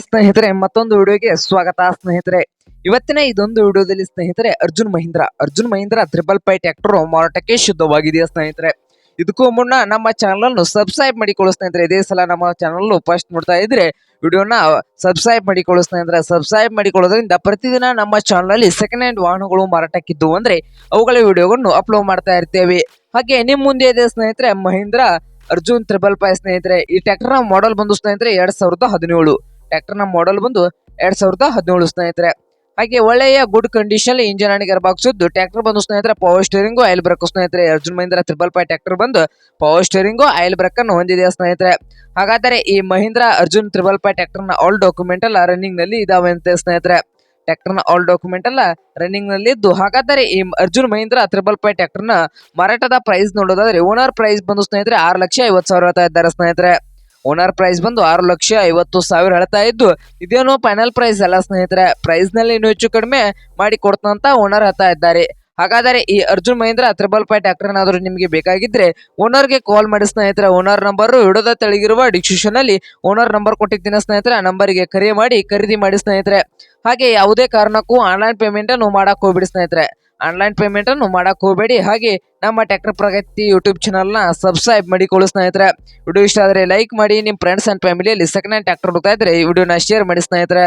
ಸ್ನೇಹಿತರೆ, ಮತ್ತೊಂದು ವಿಡಿಯೋಗೆ ಸ್ವಾಗತ. ಸ್ನೇಹಿತರೆ, ಇವತ್ತಿನ ಇದೊಂದು ವಿಡಿಯೋದಲ್ಲಿ ಸ್ನೇಹಿತರೆ, Arjun Mahindra. Arjun Mahindra triple five tractor ಮಾರಾಟಕ್ಕೆ ಶುದ್ಧವಾಗಿದೆ ಸ್ನೇಹಿತರೆ? ಇದಕ್ಕೂ ಮುನ್ನ ನಮ್ಮ ಚಾನಲ್ ಅನ್ನು ಸಬ್ಸ್ಕ್ರೈಬ್ ಮಾಡಿಕೊಳ್ಳೋ ಸ್ನೇಹಿತರೆ. ಇದೇ ಸಲ ನಮ್ಮ ಚಾನಲ್ ಫಸ್ಟ್ ನೋಡ್ತಾ ಇದ್ರೆ, ವಿಡಿಯೋನ ಸಬ್ಸ್ಕ್ರೈಬ್ ಮಾಡಿಕೊಳ್ಳೋ ಸ್ನೇಹಿತರೆ. ಸಬ್ಸ್ಕ್ರೈಬ್ ಮಾಡಿಕೊಳ್ಳೋದ್ರಿಂದ ಪ್ರತಿದಿನ ನಮ್ಮ ಚಾನಲ್ ಅಲ್ಲಿ ಸೆಕೆಂಡ್ ಹ್ಯಾಂಡ್ ವಾಹನಗಳು ಮಾರಾಟಕ್ಕಿದ್ದು ಅಂದ್ರೆ, ಅವುಗಳ ವಿಡಿಯೋಗಳನ್ನು ಅಪ್ಲೋಡ್ ಮಾಡ್ತಾ ಇರ್ತೇವೆ. ಹಾಗೆ ನಿಮ್ ಮುಂದೆ ಇದೆ ಸ್ನೇಹಿತರೆ ಮಹೀಂದ್ರ, ಅರ್ಜುನ್ ತ್ರಿಬಲ್ ಪೈ ಸ್ನೇಹಿತರೆ. ಈ ಟ್ರ್ಯಾಕ್ಟರ್ ಮಾಡೆಲ್ ಬಂದು ಸ್ನೇಹಿತರೆ, ಎರಡ್ ಸಾವಿರದ ಹದಿನೇಳು. ಟ್ರ್ಯಾಕ್ಟರ್ನ ಮಾಡೆಲ್ ಬಂದು ಎರಡ್ ಸಾವಿರದ ಹದಿನೇಳು ಸ್ನೇಹಿತರೆ. ಹಾಗೆ ಒಳ್ಳೆಯ ಗುಡ್ ಕಂಡೀಷನ್ ಇಂಜಿನ್ ಅಣಿಗರ್ ಬಾಕ್ಸದ್ದು ಟ್ರ್ಯಾಕ್ಟರ್ ಬಂದು ಸ್ನೇಹಿತರೆ ಪವರ್ ಸ್ಟೇರಿಂಗ್ ಆಯಿಲ್ ಬ್ರೇಕ್ ಸ್ನೇಹಿತರೆ. Arjun Mahindra triple five tractor ಬಂದು ಪವರ್ ಸ್ಟೇರಿಂಗ್ ಆಯಿಲ್ ಬ್ರೇಕ್ ಅನ್ನು ಹೊಂದಿದೆ ಸ್ನೇಹಿತರೆ? ಹಾಗಾದರೆ ಈ ಮಹೀಂದ್ರ, ಅರ್ಜುನ್ ತ್ರಿಬಲ್ ಪೈ ಟ್ರ್ಯಾಕ್ಟರ್ನ ಆಲ್ ಡಾಕ್ಯುಮೆಂಟ್ ಎಲ್ಲ ರನ್ನಿಂಗ್ನಲ್ಲಿ ಇದಾವೆ ಅಂತ ಸ್ನೇಹಿತರೆ. ಟ್ರ್ಯಾಕ್ಟರ್ನ ಆಲ್ ಡಾಕ್ಯುಮೆಂಟ್ ಎಲ್ಲ ರನ್ನಿಂಗ್ನಲ್ಲಿ ಇದ್ದು, ಹಾಗಾದರೆ ಈ ಅರ್ಜುನ್ ಮಹೀಂದ್ರ ತ್ರಿಬಲ್ ಪೈ ಟ್ರ್ಯಾಕ್ಟರ್ನ ಮಾರಾಟದ ಪ್ರೈಸ್ ನೋಡೋದಾದ್ರೆ ಓನರ್ ಪ್ರೈಸ್ ಬಂದು ಸ್ನೇಹಿತರೆ ಆರು ಲಕ್ಷ ಐವತ್ತು ಸಾವಿರ ಇದ್ದಾರೆ ಸ್ನೇಹಿತರೆ. ಓನರ್ ಪ್ರೈಸ್ ಬಂದು ಆರು ಲಕ್ಷ ಐವತ್ತು ಸಾವಿರ ಹೇಳ್ತಾ ಇದ್ದು, ಇದೇನು ಫೈನಲ್ ಪ್ರೈಸ್ ಅಲ್ಲ ಸ್ನೇಹಿತರೆ. ಪ್ರೈಸ್ನಲ್ಲಿ ಇನ್ನೂ ಹೆಚ್ಚು ಕಡಿಮೆ ಮಾಡಿ ಕೊಡ್ತಂತ ಓನರ್ ಹೇಳ್ತಾ ಇದ್ದಾರೆ. ಹಾಗಾದರೆ ಈ Arjun Mahindra triple five tractor ಏನಾದರೂ ನಿಮಗೆ ಬೇಕಾಗಿದ್ರೆ ಓನರ್ಗೆ ಕಾಲ್ ಮಾಡಿ ಸ್ನೇಹಿತರೆ. ಓನರ್ ನಂಬರ್ ಹಿಡದ ತೆಳಗಿರುವ ಡಿಸ್ಕ್ರಿಪ್ಷನ್ ಅಲ್ಲಿ ಓನರ್ ನಂಬರ್ ಕೊಟ್ಟಿದ್ದೀನಿ ಸ್ನೇಹಿತರೆ. ಆ ನಂಬರ್ಗೆ ಕರೆ ಮಾಡಿ ಖರೀದಿ ಮಾಡಿ ಸ್ನೇಹಿತರೆ. ಹಾಗೆ ಯಾವುದೇ ಕಾರಣಕ್ಕೂ ಆನ್ಲೈನ್ ಪೇಮೆಂಟ್ ಅನ್ನು ಮಾಡಕ್ ಹೋಗ್ಬಿಡಿ ಸ್ನೇಹಿತರೆ. ಆನ್ಲೈನ್ ಪೇಮೆಂಟ್ ಅನ್ನು ಮಾಡಕ್ ಹೋಗಬೇಡಿ ಹಾಗೆ ನಮ್ಮ ಟ್ಯಾಕ್ಟರ್ ಪ್ರಗತಿ ಯೂಟ್ಯೂಬ್ ಚಾನಲ್ನ ಸಬ್ಸ್ಕ್ರೈಬ್ ಮಾಡಿ ಸ್ನೇಹಿತರೆ. ವಿಡಿಯೋ ಇಷ್ಟ ಆದರೆ ಲೈಕ್ ಮಾಡಿ ನಿಮ್ಮ ಫ್ರೆಂಡ್ಸ್ ಅಂಡ್ ಫ್ಯಾಮಿಲಿಯಲ್ಲಿ ಸೆಕೆಂಡ್ ಹ್ಯಾಂಡ್ ಟ್ಯಾಕ್ಟರ್ ಹುಡುಕ್ತಾ ಇದ್ರೆ ಈ ವಿಡಿಯೋನ ಶೇರ್ ಮಾಡಿ ಸ್ನೇಹಿತರೆ.